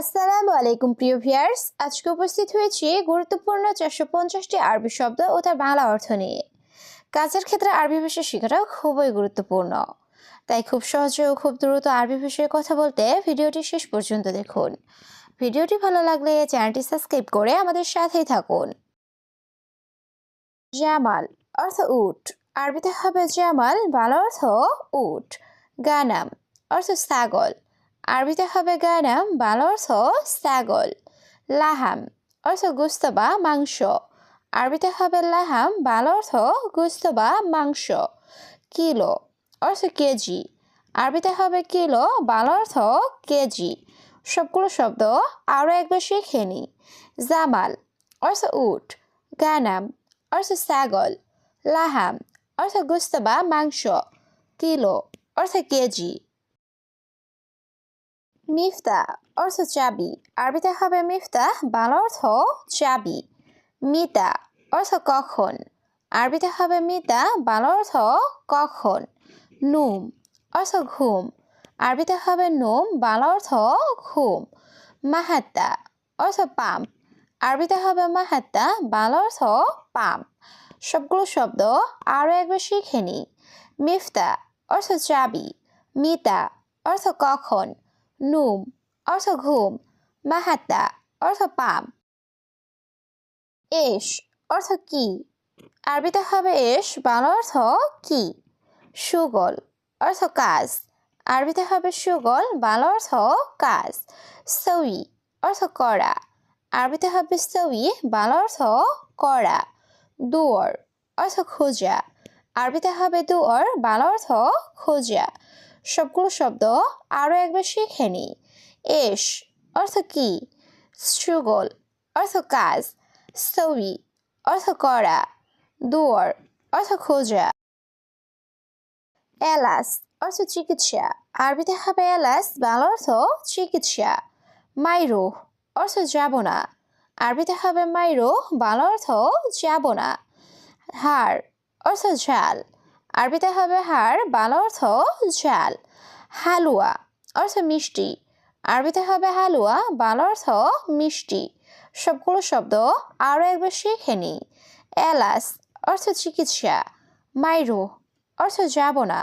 আসসালামু আলাইকুম, প্রিয় ভিয়ার্স আজকে উপস্থিত হয়েছি গুরুত্বপূর্ণ চারশো পঞ্চাশটি আরবি শব্দ ও তার বাংলা অর্থ নিয়ে। কাজের ক্ষেত্রে আরবি ভাষা শেখাটা খুবই গুরুত্বপূর্ণ। তাই খুব সহজে ও খুব দ্রুত আরবি ভাষায় কথা বলতে ভিডিওটি শেষ পর্যন্ত দেখুন। ভিডিওটি ভালো লাগলে চ্যানেলটি সাবস্ক্রাইব করে আমাদের সাথেই থাকুন। জামাল অর্থ উট। আরবিতে হবে জামাল, বাংলা অর্থ উট। গানাম অর্থ ছাগল। আরবিতে হবে গানাম বাংলা অর্থ ছাগল, লাহাম অর্থ গুস্ত বা মাংস। আরবিতে হবে লাহাম, বাংলা অর্থ গুস্ত বা মাংস। কিলো অর্থ কেজি। আরবিতে হবে কিলো, বাংলা অর্থ কেজি। সবগুলো শব্দ আরও একবার শিখে নি। জামাল অর্থ উট গানাম অর্থ ছাগল, লাহাম অর্থ গুস্ত বা মাংস। কিলো অর্থ কেজি। মিফতা অর্থ চাবি। আরবিতে হবে মিফতা বাংলা অর্থ চাবি। মিতা অর্থ কখন। আরবিতে হবে মিতা, বাংলা অর্থ কখন। নুম অর্থ ঘুম। আরবিতে হবে নুম, বাংলা অর্থ ঘুম। মাহাত্তা অর্থ পাম্প আরবিতে হবে মাহাত্তা, বাংলা অর্থ পাম্প সবগুলো শব্দ আরও একবার শিখে নি। মিফতা অর্থ চাবি। মিতা অর্থ কখন। নুম, অর্থ ঘুম, মাহাত্তা, অর্থ পাম। এস, অর্থ কি? আরবিতে হবে এস, বাংলা অর্থ কি? সুগল, অর্থ কাজ। আরবিতে হবে সুগল, বাংলা অর্থ কাজ। সউই অর্থ করা। আরবিতে হবে সউই বাংলা অর্থ করা। দুয়ার, অর্থ খোঁজা। আরবিতে হবে দুয়ার, বাংলা অর্থ খোঁজা। সবগুলো শব্দ আরও একবার শিখে নি এস অর্থ কি? সুগল অর্থ কাজ। সউই অর্থ করা। দুয়ার অর্থ খোঁজা। এলাস অর্থ চিকিৎসা। আরবিতে হবে এলাস, বাংলা অর্থ চিকিৎসা। মাইরো অর্থ যাব না আরবিতে হবে মাইরো বাংলা অর্থ যাব না হাড় অর্থ ঝাল। আরবিতে হবে হাড় বাংলা অর্থ ঝাল হালুয়া অর্থ মিষ্টি। আরবিতে হবে হালুয়া, বাংলা অর্থ মিষ্টি। সবগুলো শব্দ আরও একবার শিখে নি এলাস অর্থ চিকিৎসা। মাইরো অর্থ যাব না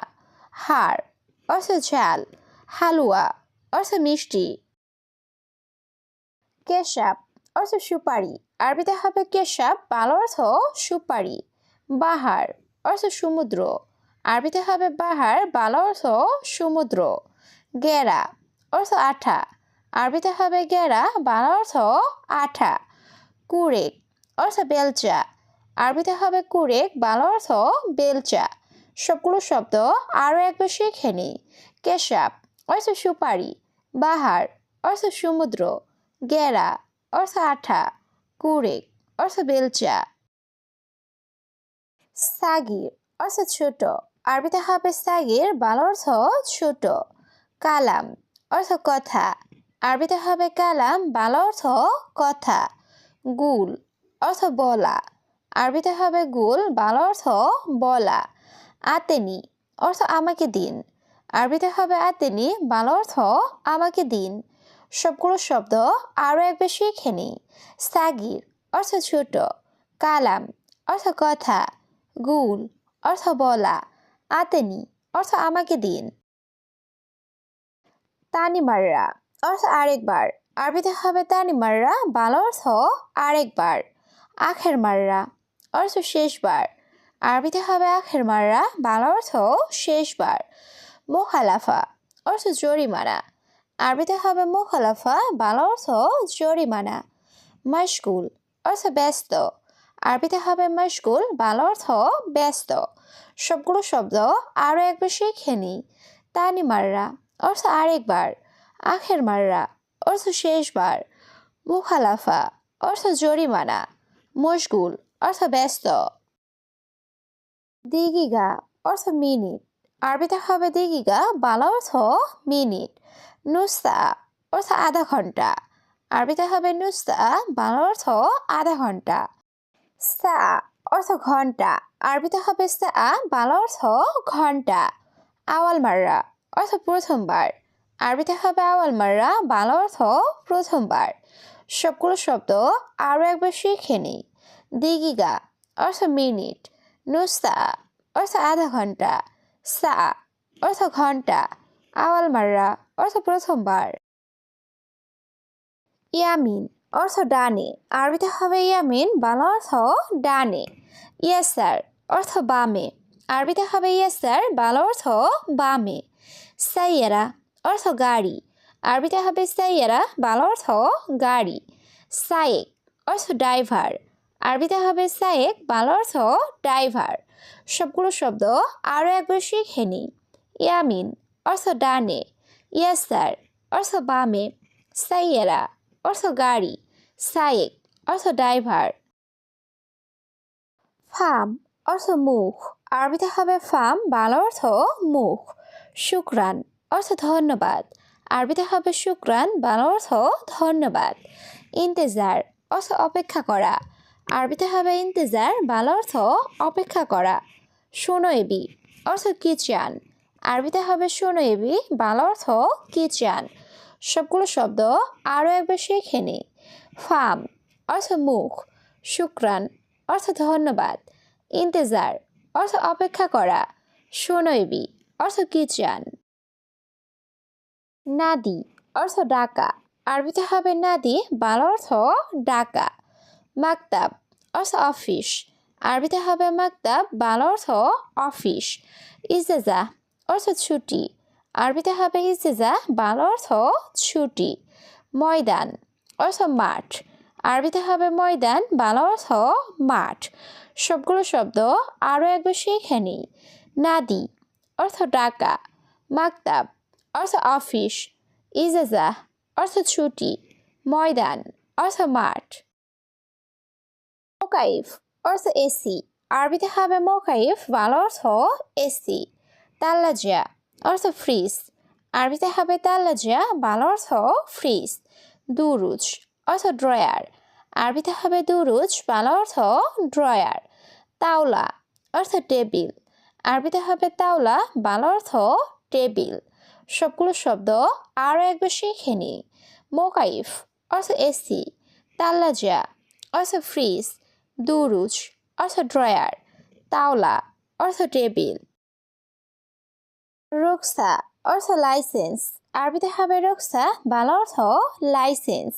হাড় অর্থ ঝাল হালুয়া অর্থ মিষ্টি। কেশাব অর্থ সুপারি। আরবিতে হবে কেশাব, বাংলা অর্থ সুপারি। বাহার অর্থ সমুদ্র। আরবিতে হবে বাহার, বাংলা অর্থ সমুদ্র। গেরা অর্থ আঠা। আরবিতে হবে গেরা, বাংলা অর্থ আঠা। কুরেক অর্থ বেলচা। আরবিতে হবে কুরেক, বাংলা অর্থ বেলচা। সবগুলো শব্দ আরও একবার শিখে নি। কেশাব অর্থ সুপারি। বাহার অর্থ সমুদ্র। গেরা অর্থ আঠা। কুরেক অর্থ বেলচা। সাগির অর্থ ছোট। আরবিতে হবে সাগির, বাংলা অর্থ ছোট। কালাম অর্থ কথা। আরবিতে হবে কালাম, বাংলা অর্থ কথা। গুল অর্থ বলা। আরবিতে হবে গুল, বাংলা অর্থ বলা। আতেনি অর্থ আমাকে দিন। আরবিতে হবে আতেনি, বাংলা অর্থ আমাকে দিন। সবগুলো শব্দ আরও একবার শিখে নি সাগির অর্থ ছোট। কালাম অর্থ কথা। গুল অর্থ বলা। আতেনি, অর্থ আমাকে দিন। তানিমাররা, অর্থ আরেকবার। আরবিতে হবে তানিমাররা, বাংলা অর্থ আরেকবার। আখের মাররা অর্থ শেষবার। আরবিতে হবে আখের মাররা বাংলা অর্থ শেষবার। মোখালাফা, অর্থ জরিমানা। আরবিতে হবে মোখালাফা, বাংলা অর্থ জরিমানা। মশগুল, অর্থ ব্যস্ত। আরবিতে হবে মশগুল, বাল অর্থ ব্যস্ত। সবগুলো শব্দ আরও একবার শিখে নি তানি মাররা, অর্থ আরেকবার। আখের মাররা, অর্থ শেষবার। মুখালাফা, অর্থ জরিমানা। মশগুল, অর্থ ব্যস্ত। দিগিগা, অর্থ মিনিট। আরবিতে হবে দিগিগা, বাংলা অর্থ মিনিট। নুস্তা, অর্থ আধা ঘণ্টা। আরবিতে হবে নুস্তা, বাংলা অর্থ আধা ঘণ্টা। সা অর্থ ঘণ্টা। আরবিতে হবে সা বাংলা অর্থ ঘণ্টা। আওয়াল মাররা, অর্থ প্রথমবার। আরবিতে হবে আওয়াল মাররা, বাংলা অর্থ প্রথমবার। সবগুলো শব্দ আরও একবার শিখে নিই। দিগিগা, অর্থ মিনিট। নুস্তা, অর্থ আধা ঘণ্টা। সা অর্থ ঘণ্টা। আওয়াল মাররা, অর্থ প্রথমবার। ইয়ামিন অর্থ ডানে। আরবিতে হবে ইয়ামিন, বাংলা অর্থ ডানে। ইয়াসার অর্থ বামে। আরবিতে হবে ইয়াসার বাংলা অর্থ বামে। সাইয়ারা, অর্থ গাড়ি। আরবিতে হবে সাইয়ারা, বাংলা অর্থ গাড়ি। সায়েক, অর্থ ড্রাইভার। আরবিতে হবে সায়েক, বাংলা অর্থ ড্রাইভার। সবগুলো শব্দ আরও একবার শিখে নিই। ইয়ামিন, অর্থ ডানে। ইয়াসার অর্থ বামে। সাইয়েরা, অর্থ গাড়ি। সায়েক অর্থ ড্রাইভার ফার্ম অর্থ মুখ আরবিতে হবে ফার্ম বাংলা অর্থ মুখ শুক্রান, অর্থ ধন্যবাদ। আরবিতে হবে শুক্রান, বাংলা অর্থ ধন্যবাদ। ইন্তেজার, অর্থ অপেক্ষা করা। আরবিতে হবে ইন্তেজার, বাংলা অর্থ অপেক্ষা করা। সোনোয়েবি অর্থ কিচান। আরবিতে হবে সোনোয়েবি বাংলা অর্থ কিচান। সবগুলো শব্দ আরও একবার শিখে নিই ফার্ম অর্থ মুখ শুক্রান অর্থ ধন্যবাদ, ইন্তেজার, অর্থ অপেক্ষা করা, সোনৈবি, অর্থ কিচান। নাদি, অর্থ ডাকা, আরবিতে হবে নাদি, বাংলা অর্থ ডাকা। মাকতাব, অর্থ অফিস, আরবিতে হবে মাকতাব, বাংলা অর্থ অফিস। ইজেজা অর্থ ছুটি, আরবিতে হবে ইজেজা বাংলা অর্থ ছুটি। ময়দান অর্থ মাঠ। আরবিতে হবে ময়দান, বাংলা অর্থ মাঠ। সবগুলো শব্দ আরও একবার শিখে নিই। নাদি, অর্থ ডাকা। মাকতাব, অর্থ অফিস। ইজাজা, অর্থ ছুটি। ময়দান, অর্থ মাঠ। মোকাইফ, অর্থ এসি। আরবিতে হবে মোকাইফ, বাংলা অর্থ এসি। তাল্লাজিয়া, অর্থ ফ্রিজ। আরবিতে হবে তাল্লাজিয়া, বাংলা অর্থ ফ্রিজ। দুরুজ, অর্থ ড্রয়ার। আরবিতে হবে দুরুজ, বাংলা অর্থ ড্রয়ার। তাওলা, অর্থ টেবিল। আরবিতে হবে তাওলা, বাংলা অর্থ টেবিল। সবগুলো শব্দ আরও একবার শিখে নিই। মোকাইফ, অর্থ এসি। তাল্লাজা অর্থ ফ্রিজ। দুরুজ, অর্থ ড্রয়ার। তাওলা, অর্থ টেবিল। রুকসা, অর্থ লাইসেন্স। আরবিতে হবে রুকসা, বাংলা অর্থ লাইসেন্স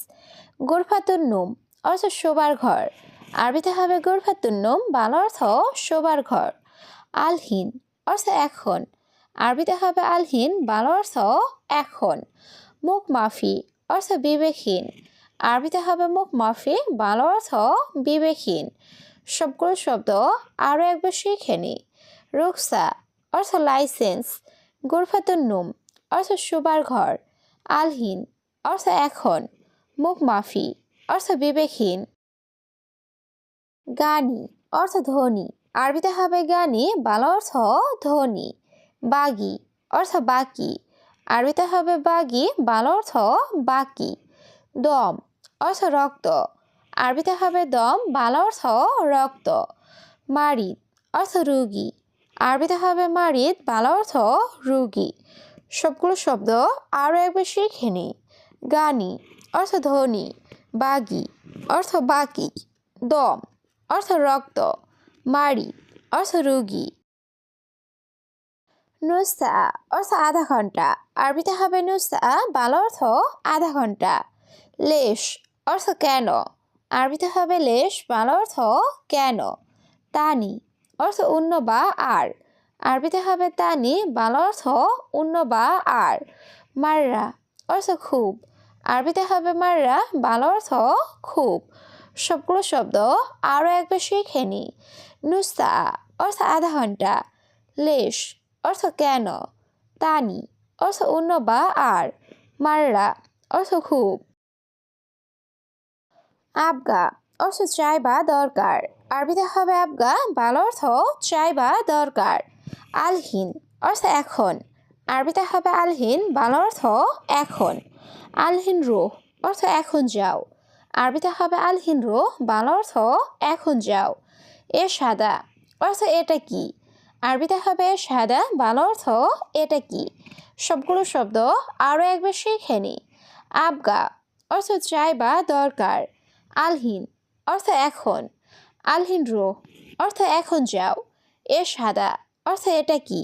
গুরফাতুন্নুম অর্থ শোবার ঘর। আরবিতে হবে গুরফাতুন্নুম বাংলা অর্থ শোবার ঘর। আলহীন, অর্থ এখন। আরবিতে হবে আলহীন, বাংলা অর্থ এখন। মুখ মাফি, অর্থ বিবেকহীন। আরবিতে হবে মুখ মাফি, বাংলা অর্থ বিবেকহীন। সবগুলো শব্দ আরও একবার শিখে নিই রুকসা, অর্থ লাইসেন্স গুরফাতুন্নুম অর্থ শোবার ঘর, আলহীন, অর্থ এখন, মুখ মাফি, অর্থ বিবেকহীন। গানি, অর্থ ধনী, আরবিতে হবে গানি, বাংলা অর্থ ধ্বনি বাগি, অর্থ বাকি, আরবিতে হবে বাগি, বাংলা অর্থ বাকি। দম, অর্থ রক্ত, আরবিতে হবে দম, বাংলা অর্থ রক্ত। মারিদ, অর্থ রুগী, আরবিতে হবে মারিদ, বাংলা অর্থ রুগী। সবগুলো শব্দ আরও একবার শিখে নিই। গানি, অর্থ ধনী বাগি, অর্থ বাকি। দম, অর্থ রক্ত। মারি অর্থ রুগী। নুসা, অর্থ আধা ঘণ্টা। আরবিতে হবে নুসা, বাংলা অর্থ আধা ঘণ্টা। লেশ, অর্থ কেন? আরবিতে হবে লেশ, বাংলা অর্থ কেন? তানি, অর্থ অন্য বা আর। আরবিতে হবে তানি, বাংলা অর্থ অন্য বা আর। মাররা, অর্থ খুব। আরবিতে হবে মাররা, বাংলা অর্থ খুব। সবগুলো শব্দ আরও একবার শিখে নিই নুসা অর্থ আধা ঘণ্টা। লেশ, অর্থ কেন? তানি, অর্থ অন্য বা আর। মাররা, অর্থ খুব। আবগা, অর্থ চাই বা দরকার। আরবিতে হবে আবগা, বাংলা অর্থ চাই বা দরকার। আলহিন অর্থ এখন। আরবিতে হবে আলহিন, বাংলা অর্থ এখন। আলহিন রুহ অর্থ এখন যাও। আরবিতে হবে আলহিন রুহ, বাংলা অর্থ এখন যাও। এ সাদা অর্থ এটা কি? আরবিতে হবে সাদা, বাংলা অর্থ এটা কি? সবগুলো শব্দ আরও একবার শিখে নি। আবগা অর্থ চাই বা দরকার। আলহিন অর্থ এখন। আলহিন রো অর্থ এখন যাও। এ সাদা অর্থ এটা কি?